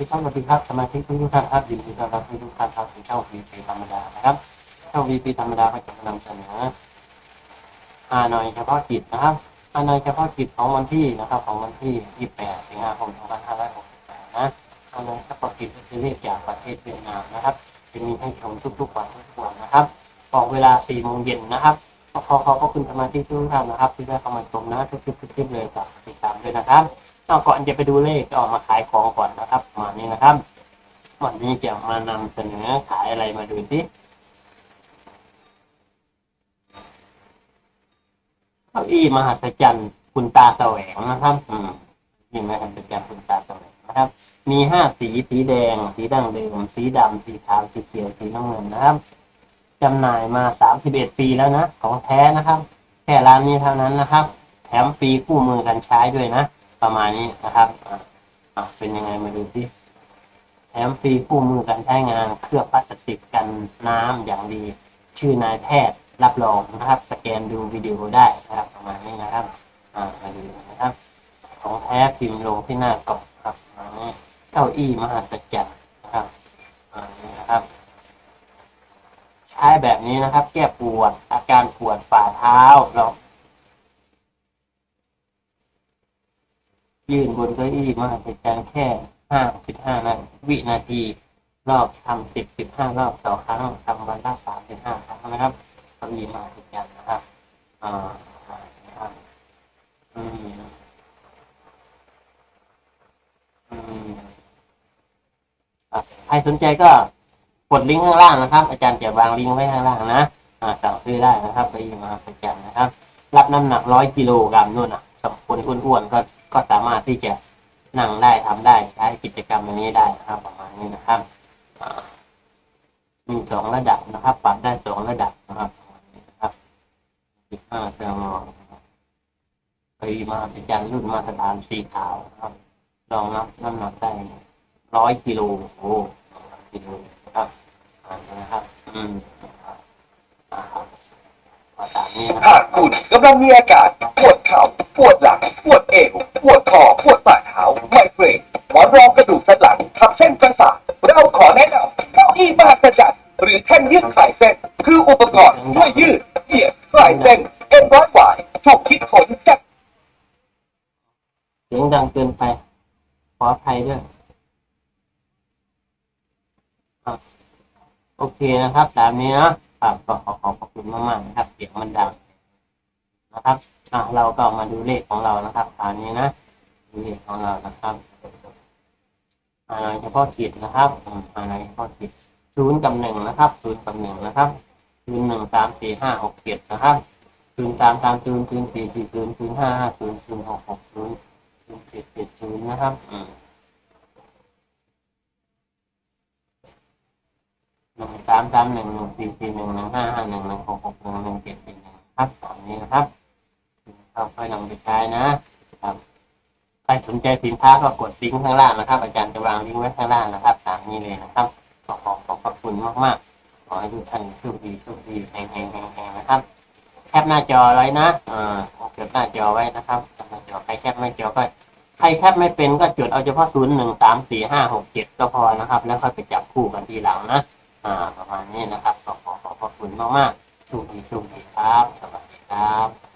ที่ท่านสวัสดีครับสมาชิกทุกท่านครับยินดีต้อนรับทุกท่านครับถึงช่องวีพีธรรมดานะครับช่องวีพีธรรมดาก็จะนำเสนอฮานอยเฉพาะกิจนะครับฮานอยเฉพาะกิจของวันที่นะครับ ของวันที่ 28 สิงหาคม 2568 นะฮานอยเฉพาะกิจก็คือเรียกจากประเทศเวียดนามนะครับ จะมีให้ชมทุกๆวันทุกวันนะครับบอกเวลา 4 โมงเย็นนะครับขอขอบคุณสมาชิกทุกท่านนะครับ ที่ได้เข้ามาชมนะทุกๆทุกคลิปเลยฝากติดตามด้วยนะครับ เอาก่อนจะไปดูเลขก็ออกมาขายของก่อนนะครับมานี้นะครับ วันนี้จะมานำเสนอขายอะไรมาดูสิเก้าอี้มหัศจรรย์คุณตาแสวงนะครับ อืมนี่มหัศจรรย์คุณตาแสวงนะครับ มีห้าสีสีแดง สีดั้งเดิมสีดำสีขาวสีเขียวสีน้ำเงินนะครับจำหน่ายมาสามสิบเอ็ดปีแล้วนะของแท้นะครับ แค่ร้านนี้เท่านั้นนะครับ แถมฟรีคู่มือกันใช้ด้วยนะ ประมาณนี้นะครับเป็นยังไงมาดูสิแถมฟรีคู่มือกันใช้งานเคลือบพลาสติกกันน้ำอย่างดี ชื่อนายแพทย์รับรองนะครับ สแกนดูวิดีโอได้นะครับ ประมาณนี้นะครับมาดูนะครับ ของแท้พิมพ์ลงที่หน้ากล่องครับเก้าอี้มหัศจรรย์นะครับนี่นะครับ ใช้แบบนี้นะครับ แก้ปวดอาการปวดฝ่าเท้าเรา ยืนบนเก้าอี้มหัศจรรย์แค่ห้าสิบห้านาวินาที รอบทำสิบสิบห้ารอบต่อครั้งทำวันละสามสิบห้าครั้งนะครับเก้าอี้มหัศจรรย์นะครับอ่านะครับอืมอืมใครสนใจก็กดลิงก์ข้างล่างนะครับ อาจารย์จะวางลิงก์ไว้ข้างล่างนะอ่าสั่งซื้อได้นะครับไปยิงมาประจันนะครับ รับน้ำหนักร้อยกิโลกรัมนู่นอะ คนอ้วนๆก็ก็สามารถที่จะนั่งได้ทำได้ใช้กิจกรรมอันนี้ได้นะครับประมาณนี้นะครับอ่ามีสองระดับนะครับ ปรับได้สองระดับนะครับประมาณนี้นะครับสิบห้าเซลล์ไปมาเป็นจานรุ่นมาตรฐานสีขาวนะครับรองรับน้ำหนักได้ร้อยกิโลโอ้ร้อยกิโลนะครับอ่านะครับ อืมครับอ่าครับก็ตามนี้นะคหารับกคุณกำลังมีอาการปวดเข่าปวดหลัง อี้มหัศจรรย์หรือแท่นยืดคลายเส้น คืออุปกรณ์ช่วยยืดเหยียดคลายเส้นเอ็นร้อยหวายถูกคิดค้นจากเสียงดังเกินไป ขออภัยด้วยโอเคนะครับ ตามนี้นะครับขอขอบคุณมากๆนะครับเสียงมันดังนะครับอะเราก็มาดูเลขของเรานะครับตามนี้นะดูเลขของเรานะครับ เฉพาะกิจนะครับอืมอะไรเฉพาะกิจศูนย์กับหนึ่งนะครับศูนย์กับหนึ่งนะครับศูนย์หนึ่งสามสี่ห้าหกเจ็ดนะครับศูนย์สามสามศูนย์ศูนย์สี่สี่ศูนย์ศูนย์ห้าห้าศูนย์ศูนย์หกหกศูนย์ศูนย์เจ็ดเจ็ดศูนย์นะครับอืมหนึ่งสามสามหนึ่งหนึ่งสี่สี่หนึ่งหนึ่งห้าห้าหนึ่งหนึ่งหกหกหนึ่งหนึ่งเจ็ดเจ็ดหนึ่งครับตามนี้นะครับเราค่อยนำไปใช้นะครับ ครสนใจสินค้าก็กดลิงก์ข้างล่างนะครับ อาจารย์จะวางลิงก์ไว้ข้างล่างนะครับ ตามนี้เลยนะครับ ขอขอขอบพระคุณมากๆ ขอให้ทุกท่านโชคดีโชคดีแห่งแห่งแห่งแห่งนะครับ แคปหน้าจอไว้นะอ่าเก็บหน้าจอไว้นะครับแคปหน้าจอใครแคปไม่จอก็ใครแคปไม่เป็นก็จดเอาเฉพาะศูนย์หนึ่งสามสี่ห้าหกเจ็ดก็พอนะครับ แล้วค่อยไปจับคู่กันทีหลังนะอ่า ประมาณนี้นะครับขอขอขอบพระคุณมากๆโชคดีโชคดีครับสวัสดีครับ